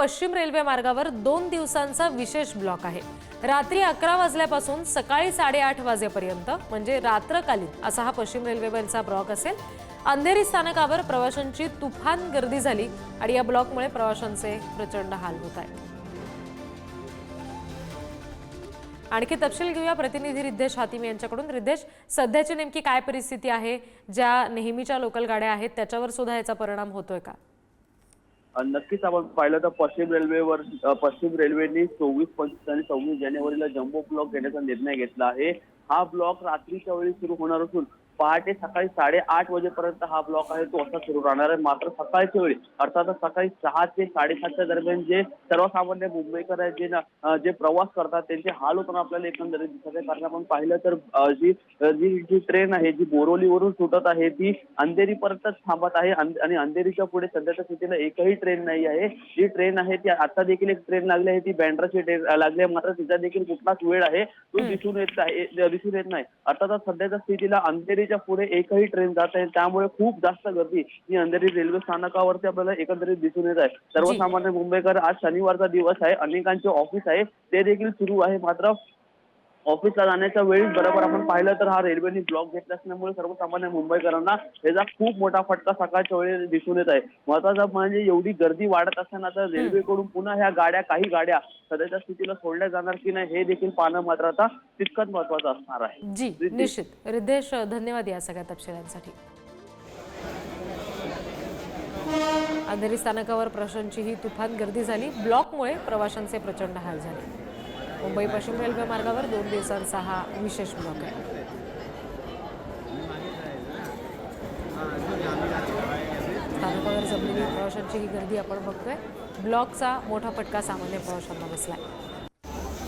पश्चिम रेल्वे मार्गावर दोन दिवसांचा विशेष ब्लॉक आहे. रात्री अकरा वाजल्यापासून सकाळी साडेआठ वाजेपर्यंत म्हणजे रात्रकालीन असा हा पश्चिम रेल्वेवरचा ब्लॉक असेल. अंधेरी स्थानकावर प्रवाशांची तुफान गर्दी झाली आणि या ब्लॉकमुळे प्रवाशांचे प्रचंड हाल होत आहेत. आणखी तपशील घेऊया. प्रतिनिधी रिद्धेश हातिम यांच्याकडून. रिद्धेश सध्याची नेमकी काय परिस्थिती आहे? ज्या नेहमीच्या लोकल गाड्या आहेत त्याच्यावर सुद्धा याचा परिणाम होतोय का? नक्कीच आपण पाहिलं तर पश्चिम रेल्वेवर पश्चिम रेल्वेने चोवीस पंचवीस आणि सव्वीस जानेवारीला जम्बो ब्लॉक घेण्याचा निर्णय घेतला आहे. हा ब्लॉक रात्रीच्या वेळी सुरू होणार असून पहाटे सकाळी साडेआठ वाजेपर्यंत हा ब्लॉक आहे तो असा सुरू राहणार आहे. मात्र सकाळच्या वेळी अर्थातच सकाळी सहा ते साडेसातच्या दरम्यान जे सर्वसामान्य मुंबईकर आहेत जे जे प्रवास करतात त्यांचे हाल होताना आपल्याला एकंदरीत दिसत आहे. कारण आपण पाहिलं तर जी जी जी ट्रेन आहे जी बोरोलीवरून सुटत आहे ती अंधेरीपर्यंतच थांबत आहे. आणि अंधेरीच्या पुढे सध्याच्या स्थितीला एकही ट्रेन नाही आहे. जी ट्रेन आहे ती आता देखील एक ट्रेन लागली आहे ती बँड्राची ट्रेन लागली आहे. मात्र तिचा देखील कुठलाच वेळ आहे तो दिसून येत आहे दिसून येत नाही. अर्थातच सध्याच्या स्थितीला अंधेरीच्या पुढे एकही ट्रेन जात आहे त्यामुळे खूप जास्त गर्दी ही अंधेरी रेल्वे स्थानकावरती आपल्याला एकंदरीत दिसून येत आहे. सर्वसामान्य मुंबईकर आज शनिवारचा दिवस आहे. अनेकांचे ऑफिस आहे. ते देखील सुरू आहे मात्र ऑफिसला जाण्याच्या वेळी बरोबर आपण पाहिलं तर हा रेल्वेने ब्लॉक घेतला असल्यामुळे सर्वसामान्य मुंबईकरांना याचा खूप मोठा फटका सकाळच्या वेळी दिसून येत आहे. महत्वाचं म्हणजे एवढी गर्दी वाढत असताना आता रेल्वेकडून पुन्हा ह्या गाड्या काही गाड्या सध्याच्या स्थितीला सोडल्या जाणार की नाही हे देखील पाहणं मात्र आता तितकंच महत्वाचं असणार आहे. जी निश्चित. रिद्धेश धन्यवाद या सगळ्या तपशिलांसाठी. अंधेरी स्थानकावर प्रवाशांची ही तुफान गर्दी झाली. ब्लॉकमुळे प्रवाशांचे प्रचंड हाल झाले. मुंबई पश्चिम रेल्वे मार्गावर दोन दिवसांचा हा विशेष ब्लॉक आहे. स्थानकावर जमलेली प्रवाशांची ही गर्दी आपण बघतोय. ब्लॉकचा मोठा फटका सामान्य प्रवाशांना बसला आहे